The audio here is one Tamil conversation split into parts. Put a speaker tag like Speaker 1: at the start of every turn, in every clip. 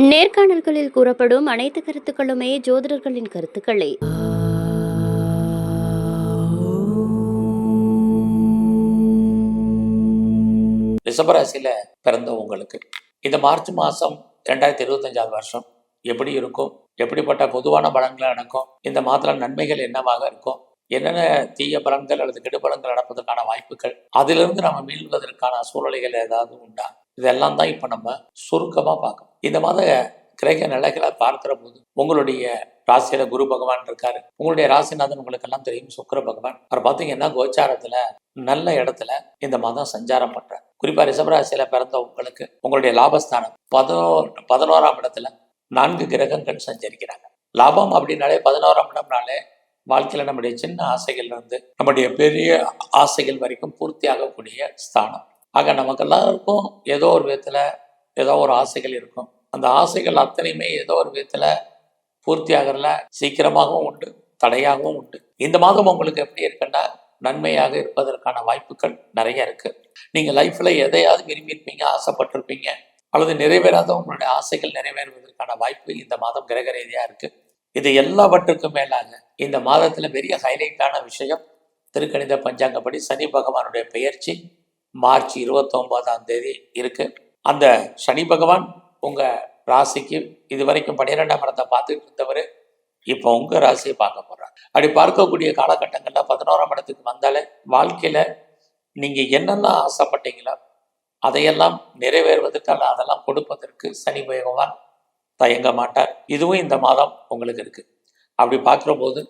Speaker 1: நேர்காணல்களில் கூறப்படும் அனைத்து கருத்துக்களுமே ஜோதிடர்களின் கருத்துக்களே.
Speaker 2: ரிஷபராசியில் பிறந்த உங்களுக்கு இந்த மார்ச் மாசம் ரெண்டாயிரத்தி இருபத்தஞ்சாவது வருஷம் எப்படி இருக்கும்? எப்படிப்பட்ட பொதுவான பலன்கள் நடக்கும்? இந்த மாதத்துல நன்மைகள் என்னவாக இருக்கும்? என்னென்ன தீய பலன்கள் அல்லது கெடுபலன்கள் நடப்பதற்கான வாய்ப்புகள்? அதிலிருந்து நம்ம மீள்வதற்கான சூழ்நிலைகள் ஏதாவது உண்டா? இதெல்லாம் தான் இப்போ நம்ம சுருக்கமாக பார்க்கணும். இந்த மாத கிரக நிலைகளை பார்க்கிற போது உங்களுடைய ராசியில குரு பகவான் இருக்காரு. உங்களுடைய ராசிநாதன் உங்களுக்கு எல்லாம் தெரியும். சுக்கிர பகவான். அவர் பார்த்தீங்கன்னா கோச்சாரத்துல நல்ல இடத்துல இந்த மாதம் சஞ்சாரம் பண்ற குறிப்பா ரிஷபராசியில பிறந்த உங்களுக்கு உங்களுடைய லாபஸ்தானம் பதினோ பதினோராம் இடத்துல நான்கு கிரகங்கள் சஞ்சரிக்கிறாங்க. லாபம் அப்படின்னாலே பதினோராம் இடம்னாலே வாழ்க்கையில நம்முடைய சின்ன ஆசைகள் இருந்து நம்முடைய பெரிய ஆசைகள் வரைக்கும் பூர்த்தி ஆகக்கூடிய ஸ்தானம். ஆக நமக்கு எல்லாருக்கும் ஏதோ ஒரு விதத்தில் ஏதோ ஒரு ஆசைகள் இருக்கும். அந்த ஆசைகள் அத்தனையுமே ஏதோ ஒரு விதத்தில் பூர்த்தி ஆகிறதுல சீக்கிரமாகவும் உண்டு தடையாகவும் உண்டு. இந்த மாதம் உங்களுக்கு எப்படி இருக்குன்னா நன்மையாக இருப்பதற்கான வாய்ப்புகள் நிறைய இருக்கு. நீங்க லைஃப்ல எதையாவது விரும்பியிருப்பீங்க ஆசைப்பட்டிருப்பீங்க அல்லது நிறைவேறாத உங்களுடைய ஆசைகள் நிறைவேறுவதற்கான வாய்ப்பு இந்த மாதம் கிரக ரீதியா இருக்கு. இது எல்லாவற்றுக்கும் மேலாக இந்த மாதத்துல பெரிய ஹைலைட்டான விஷயம் திருக்கணித பஞ்சாங்கப்படி சனி பகவானுடைய பெயர்ச்சி மார்ச் இருபத்தொன்பதாம் தேதி இருக்கு. அந்த சனி பகவான் உங்க ராசிக்கு இது வரைக்கும் பன்னிரெண்டாம் இடத்தை பார்த்துட்டு இருந்தவர் இப்போ உங்க ராசியை பார்க்க போறார். அப்படி பார்க்கக்கூடிய காலகட்டங்களில் பதினோராம் இடத்துக்கு வந்தாலே வாழ்க்கையில நீங்க என்னெல்லாம் ஆசைப்பட்டீங்களோ அதையெல்லாம் நிறைவேறுவதற்கு அல்ல அதெல்லாம் கொடுப்பதற்கு சனி பகவான் தயங்க மாட்டார். இதுவும் இந்த மாதம் உங்களுக்கு இருக்கு. அப்படி பார்க்குற போது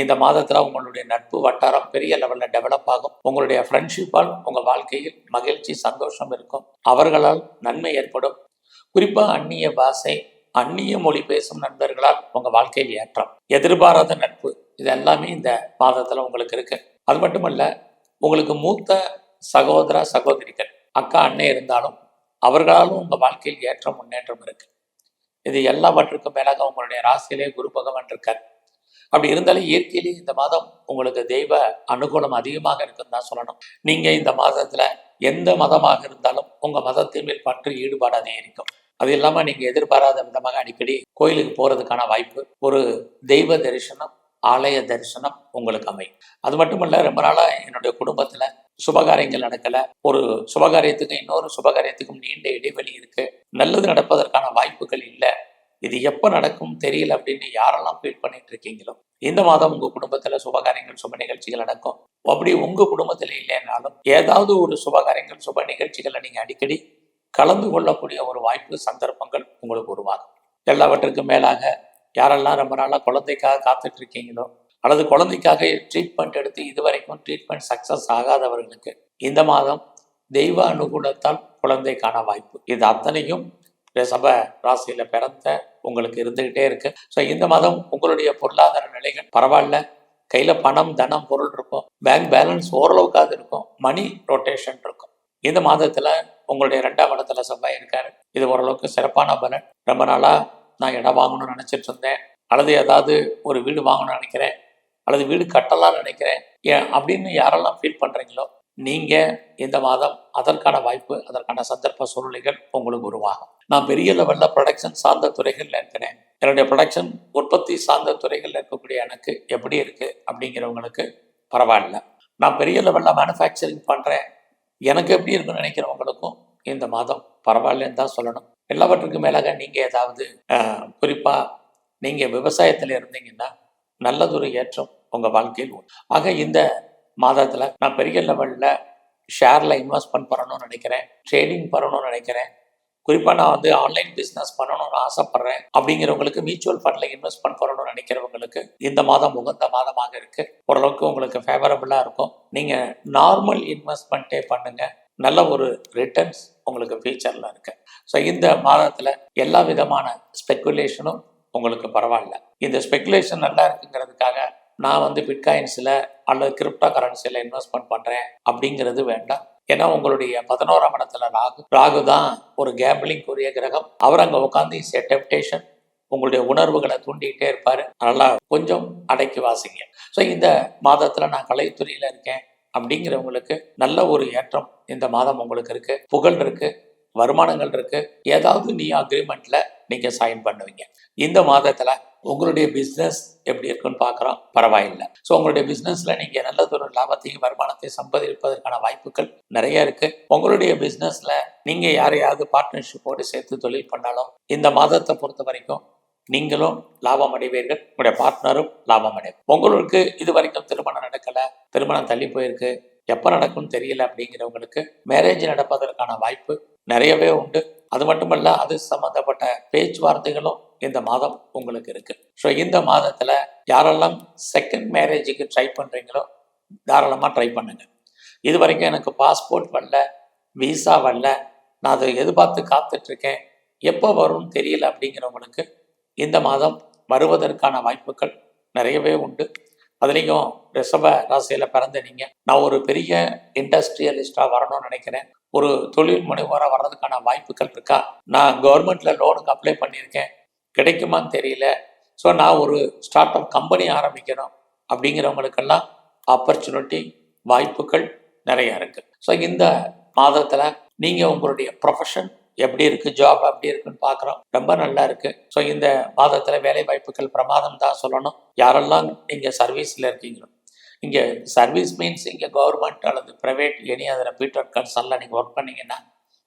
Speaker 2: இந்த மாதத்தில் உங்களுடைய நட்பு வட்டாரம் பெரிய லெவலில் டெவலப் ஆகும். உங்களுடைய ஃப்ரெண்ட்ஷிப்பால் உங்கள் வாழ்க்கையில் மகிழ்ச்சி சந்தோஷம் இருக்கும். அவர்களால் நன்மை ஏற்படும். குறிப்பாக அந்நிய பாஷை அந்நிய மொழி பேசும் நண்பர்களால் உங்கள் வாழ்க்கையில் ஏற்றம். எதிர்பாராத நட்பு இது எல்லாமே இந்த மாதத்தில் உங்களுக்கு இருக்கு. அது மட்டுமல்ல உங்களுக்கு மூத்த சகோதர சகோதரிகள் அக்கா அண்ணன் இருந்தாலும் அவர்களாலும் உங்கள் வாழ்க்கையில் ஏற்றம் முன்னேற்றம் இருக்கு. இது எல்லாவற்றுக்கும் மேலாக உங்களுடைய ராசியிலே குரு பகவான் இருக்கார். அப்படி இருந்தாலும் இயற்கையிலே இந்த மாதம் உங்களுக்கு தெய்வ அனுகூலம் அதிகமாக இருக்குன்னு தான் சொல்லணும். நீங்க இந்த மாதத்துல எந்த மதமாக இருந்தாலும் உங்க மதத்தின் மேல் பற்று ஈடுபாடு அதிகரிக்கும் அது இல்லாம நீங்க எதிர்பாராத விதமாக அடிக்கடி கோயிலுக்கு போறதுக்கான வாய்ப்பு ஒரு தெய்வ தரிசனம் ஆலய தரிசனம் உங்களுக்கு அமையும். அது மட்டுமல்ல ரொம்ப நாளா என்னுடைய குடும்பத்துல சுபகாரியங்கள் நடக்கல. ஒரு சுபகாரியத்துக்கும் இன்னொரு சுபகாரியத்துக்கும் நீண்ட இடைவெளி இருக்கு. நல்லது நடப்பதற்கான வாய்ப்புகள் இல்லை. இது எப்போ நடக்கும் தெரியல அப்படின்னு யாரெல்லாம் ஃபீல் பண்ணிட்டு இருக்கீங்களோ இந்த மாதம் உங்க குடும்பத்துல சுபகாரியங்கள் சுப நிகழ்ச்சிகள் நடக்கும். அப்படி உங்க குடும்பத்துல இல்லைன்னாலும் ஏதாவது ஒரு சுபகாரியங்கள் சுப நிகழ்ச்சிகளை நீங்க அடிக்கடி கலந்து கொள்ளக்கூடிய ஒரு வாய்ப்பு சந்தர்ப்பங்கள் உங்களுக்கு உருவாகும். எல்லாவற்றுக்கும் மேலாக யாரெல்லாம் ரொம்ப நாளாக குழந்தைக்காக காத்துட்டு இருக்கீங்களோ அல்லது குழந்தைக்காக ட்ரீட்மெண்ட் எடுத்து இதுவரைக்கும் ட்ரீட்மெண்ட் சக்ஸஸ் ஆகாதவர்களுக்கு இந்த மாதம் தெய்வ அனுகூலத்தால் குழந்தைக்கான வாய்ப்பு. இது அத்தனையும் சபை ராசியில் பிறந்த உங்களுக்கு இருந்துகிட்டே இருக்கு. ஸோ இந்த மாதம் உங்களுடைய பொருளாதார நிலைகள் பரவாயில்ல. கையில் பணம் தனம் பொருள் இருக்கும். பேங்க் பேலன்ஸ் ஓரளவுக்காவது இருக்கும். மணி ரொட்டேஷன் இருக்கும். இந்த மாதத்தில் உங்களுடைய ரெண்டாம் இடத்துல செவ்வாய் இருக்காரு. இது ஓரளவுக்கு சிறப்பான பலன். ரொம்ப நாளாக நான் இடம் வாங்கணும்னு நினச்சிட்டு இருந்தேன். அல்லது ஏதாவது ஒரு வீடு வாங்கணும்னு நினைக்கிறேன். அல்லது வீடு கட்டலாம்னு நினைக்கிறேன். ஏன் அப்படின்னு யாரெல்லாம் ஃபீல் பண்ணுறீங்களோ நீங்கள் இந்த மாதம் அதற்கான வாய்ப்பு அதற்கான சந்தர்ப்ப சூழ்நிலைகள் உங்களுக்கு உருவாகும். நான் பெரிய லெவலில் ப்ரொடக்ஷன் சார்ந்த துறைகள்ல இருக்கிறேன் என்னுடைய ப்ரொடக்ஷன் உற்பத்தி சார்ந்த துறைகளில் இருக்கக்கூடிய எனக்கு எப்படி இருக்குது அப்படிங்கிறவங்களுக்கு பரவாயில்ல. நான் பெரிய லெவலில் மேனுஃபேக்சரிங் பண்ணுறேன் எனக்கு எப்படி இருக்குன்னு நினைக்கிறவங்களுக்கும் இந்த மாதம் பரவாயில்லன்னு தான் சொல்லணும். எல்லாவற்றுக்கும் மேலாக நீங்கள் ஏதாவது குறிப்பாக நீங்கள் விவசாயத்தில் இருந்தீங்கன்னா நல்லதொரு ஏற்றம் உங்கள் வாழ்க்கையில் ஆக இந்த மாதத்தில் நான் பெரிய லெவலில் ஷேரில் இன்வெஸ்ட் பண்ணணும்னு நினைக்கிறேன் ட்ரேடிங் பண்ணணும்னு நினைக்கிறேன். குறிப்பாக நான் வந்து ஆன்லைன் பிஸ்னஸ் பண்ணணும்னு ஆசைப்பட்றேன். அப்படிங்கிறவங்களுக்கு மியூச்சுவல் ஃபண்டில் இன்வெஸ்ட் பண்ணணும்னு நினைக்கிறவங்களுக்கு இந்த மாதம் உகந்த மாதமாக இருக்குது ஓரளவுக்கு உங்களுக்கு ஃபேவரபுளாக இருக்கும். நீங்கள் நார்மல் இன்வெஸ்ட்மெண்ட்டே பண்ணுங்கள் நல்ல ஒரு ரிட்டர்ன்ஸ் உங்களுக்கு ஃபியூச்சரில் இருக்கு. ஸோ இந்த மாதத்தில் எல்லா விதமான ஸ்பெக்குலேஷனும் உங்களுக்கு பரவாயில்ல. இந்த ஸ்பெக்குலேஷன் நல்லா இருக்குங்கிறதுக்காக நான் வந்து பிட்காயின்ஸில் அல்லது கிரிப்டோ கரன்சியில் இன்வெஸ்ட்மெண்ட் பண்ணுறேன் அப்படிங்கிறது வேண்டாம். ஏன்னா உங்களுடைய பதினோராம் இடத்துல ராகு ராகு தான் ஒரு கேம்பிளிங் உரிய கிரகம். அவர் அங்கே உட்காந்து இஸ் டெப்டேஷன் உங்களுடைய உணர்வுகளை தூண்டிக்கிட்டே இருப்பார். நல்லா கொஞ்சம் அடக்கி வாசிங்க. ஸோ இந்த மாதத்தில் நான் கலைத்துறையில் இருக்கேன் அப்படிங்கிறவங்களுக்கு நல்ல ஒரு ஏற்றம் இந்த மாதம் உங்களுக்கு இருக்குது புகழ் இருக்குது வருமானங்கள் இருக்கு. ஏதாவது நீ அக்ரிமெண்ட்ல நீங்க சைன் பண்ணுவீங்க. இந்த மாதத்துல உங்களுடைய பிஸ்னஸ் எப்படி இருக்குன்னு பார்க்குறோம். பரவாயில்லை. ஸோ உங்களுடைய பிஸ்னஸில் நீங்கள் நல்லதொரு லாபத்தையும் வருமானத்தையும் சம்பாதிப்பதற்கான வாய்ப்புகள் நிறைய இருக்குது உங்களுடைய பிஸ்னஸில் நீங்கள் யாரையாவது பார்ட்னர்ஷிப்போடு சேர்த்து தொழில் பண்ணாலும் இந்த மாதத்தை பொறுத்த வரைக்கும் நீங்களும் லாபம் அடைவீர்கள். உங்களுடைய பார்ட்னரும் லாபம் அடையும். உங்களுக்கு இது வரைக்கும் திருமணம் நடக்கல திருமணம் தள்ளி போயிருக்கு எப்போ நடக்கும்னு தெரியல அப்படிங்கிறவங்களுக்கு மேரேஜ் நடப்பதற்கான வாய்ப்பு நிறையவே உண்டு. அது மட்டுமல்ல அது சம்பந்தப்பட்ட பேச்சுவார்த்தைகளும் இந்த மாதம் உங்களுக்கு இருக்கு. ஸோ இந்த மாதத்துல யாரெல்லாம் செகண்ட் மேரேஜுக்கு ட்ரை பண்றீங்களோ தாராளமாக ட்ரை பண்ணுங்க. இது வரைக்கும் எனக்கு பாஸ்போர்ட் வரல விசா வரல நான் அதை எதிர்பார்த்து காத்துட்டு இருக்கேன் எப்போ வரும்னு தெரியல அப்படிங்கிறவங்களுக்கு இந்த மாதம் வருவதற்கான வாய்ப்புகள் நிறையவே உண்டு. அதுலேயும் ரிஷப ராசியில் பிறந்த நீங்கள் நான் ஒரு பெரிய இண்டஸ்ட்ரியலிஸ்டாக வரணும்னு நினைக்கிறேன். ஒரு தொழில் முனைவோராக வர்றதுக்கான வாய்ப்புகள் இருக்கா? நான் கவர்மெண்ட்ல லோனுக்கு அப்ளை பண்ணியிருக்கேன். கிடைக்குமான்னு தெரியல. ஸோ நான் ஒரு ஸ்டார்ட் அப் கம்பெனி ஆரம்பிக்கணும் அப்படிங்கிறவங்களுக்கெல்லாம் ஆப்பர்ச்சுனிட்டி வாய்ப்புகள் நிறையா இருக்கு. ஸோ இந்த மாதத்தில் நீங்கள் உங்களுடைய ப்ரொஃபஷன் எப்படி இருக்கு ஜாப் எப்படி இருக்குன்னு பார்க்குறோம். ரொம்ப நல்லா இருக்கு. ஸோ இந்த மாதத்தில் வேலை வாய்ப்புகள் பிரமாதம் தான் சொல்லணும். யாரெல்லாம் நீங்கள் சர்வீஸில் இருக்கீங்களோ இங்கே சர்வீஸ் மீன்ஸ் இங்கே கவர்மெண்ட் அல்லது ப்ரைவேட் எனி அதில் பீட்டர் கன்சர்னில் நீங்கள் ஒர்க் பண்ணிங்கன்னா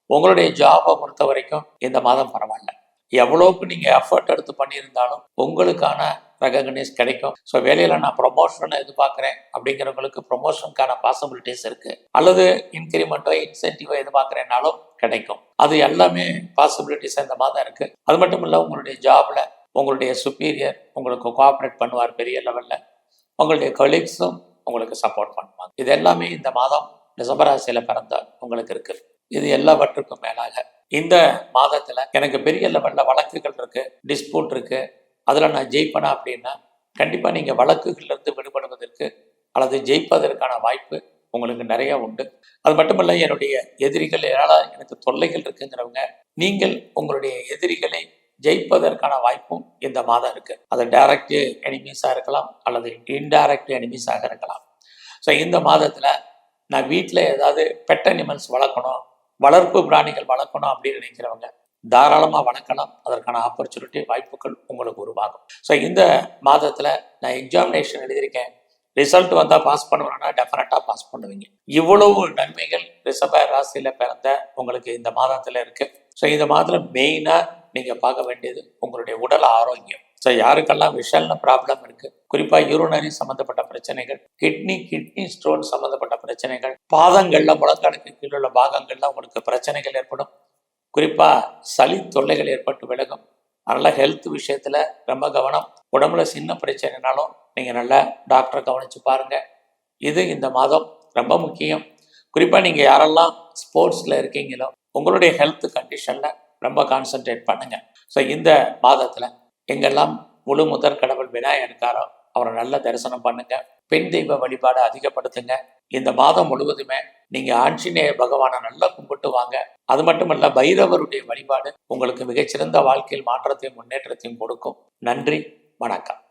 Speaker 2: உங்களுடைய ஜாபை பொறுத்த வரைக்கும் இந்த மாதம் பரவாயில்ல. எவ்வளோக்கு நீங்கள் எஃபர்ட் எடுத்து பண்ணியிருந்தாலும் உங்களுக்கான ரெகக்னைஸ் கிடைக்கும். ஸோ வேலையில் நான் ப்ரொமோஷனை எதிர்பார்க்குறேன் அப்படிங்கிறவங்களுக்கு ப்ரொமோஷனுக்கான பாசிபிலிட்டிஸ் இருக்குது அல்லது இன்க்ரிமெண்ட்டோ இன்சென்டிவோ எதிர்பார்க்குறேனாலும் கிடைக்கும். அது எல்லாமே பாசிபிலிட்டிஸ் இந்த மாதம் இருக்குது அது மட்டும் இல்லை உங்களுடைய ஜாபில் உங்களுடைய சுப்பீரியர் உங்களுக்கு கோஆப்ரேட் பண்ணுவார் பெரிய லெவலில் உங்களுடைய கொலீக்ஸும் உங்களுக்கு சப்போர்ட் பண்ணுவாங்க. இது எல்லாமே இந்த மாதம் ரிசபராசியில் பிறந்த உங்களுக்கு இருக்கு. இது எல்லாவற்றுக்கும் மேலாக இந்த மாதத்துல எனக்கு பெரிய லெவல்ல வழக்குகள் இருக்கு டிஸ்பியூட் இருக்கு. அதுல நான் ஜெயிப்பேனா அப்படின்னா கண்டிப்பா நீங்க வழக்குகள்ல இருந்து விடுபடுவதற்கு அல்லது ஜெயிப்பதற்கான வாய்ப்பு உங்களுக்கு நிறைய உண்டு. அது மட்டுமல்ல என்னுடைய எதிரிகள் யாரால எனக்கு தொல்லைகள் இருக்குங்கிறவங்க நீங்கள் உங்களுடைய எதிரிகளை ஜெயிப்பதற்கான வாய்ப்பும் இந்த மாதம் இருக்கு. அது டைரக்ட் எனிமீஸாக இருக்கலாம் அல்லது இன்டைரக்ட் எனிமீஸாக இருக்கலாம். ஸோ இந்த மாதத்தில் நான் வீட்டில் ஏதாவது பெட் அனிமல்ஸ் வளர்க்கணும் வளர்ப்பு பிராணிகள் வளர்க்கணும் அப்படின்னு நினைக்கிறவங்க தாராளமாக வளர்க்கலாம். அதற்கான ஆப்பர்ச்சுனிட்டி வாய்ப்புகள் உங்களுக்கு உருவாகும். ஸோ இந்த மாதத்தில் நான் எக்ஸாமினேஷன் எழுதியிருக்கேன். ரிசல்ட் வந்தால் பாஸ் பண்ணுவேன்னா டெஃபினட்டாக பாஸ் பண்ணுவீங்க. இவ்வளவு நன்மைகள் ரிஷப ராசியில் பிறந்த உங்களுக்கு இந்த மாதத்தில் இருக்கு. ஸோ இந்த மாதத்தில் மெயினாக நீங்கள் பார்க்க வேண்டியது உங்களுடைய உடல் ஆரோக்கியம். ஸோ யாருக்கெல்லாம் விஷல்னு ப்ராப்ளம் இருக்கு குறிப்பாக யூரோனரி சம்மந்தப்பட்ட பிரச்சனைகள் கிட்னி கிட்னி ஸ்டோன் சம்மந்தப்பட்ட பிரச்சனைகள் பாதங்கள்ல முழங்காலுக்கு கீழே உள்ள பாகங்கள்ல உங்களுக்கு பிரச்சனைகள் ஏற்படும். குறிப்பாக சளி தொல்லைகள் ஏற்பட்டு விலகும். அதனால் ஹெல்த் விஷயத்தில் ரொம்ப கவனம். உடம்புல சின்ன பிரச்சனைனாலும் நீங்கள் நல்லா டாக்டரை கவனித்து பாருங்கள் இது இந்த மாதம் ரொம்ப முக்கியம். குறிப்பாக நீங்கள் யாரெல்லாம் ஸ்போர்ட்ஸில் இருக்கீங்களோ உங்களுடைய ஹெல்த் கண்டிஷனில் ரொம்ப கான்சென்ட்ரேட் பண்ணுங்க. ஸோ இந்த மாதத்தில் எங்கெல்லாம் முழு முதற் கடவுள் விநாயகர் அவரை நல்ல தரிசனம் பண்ணுங்க. பெண் தெய்வ வழிபாடு அதிகப்படுத்துங்க. இந்த மாதம் முழுவதுமே நீங்க ஆஞ்சநேய பகவானை நல்லா கும்பிட்டு வாங்க. அது மட்டும் இல்ல பைரவருடைய வழிபாடு உங்களுக்கு மிகச்சிறந்த வாழ்க்கையில் மாற்றத்தையும் முன்னேற்றத்தையும் கொடுக்கும். நன்றி வணக்கம்.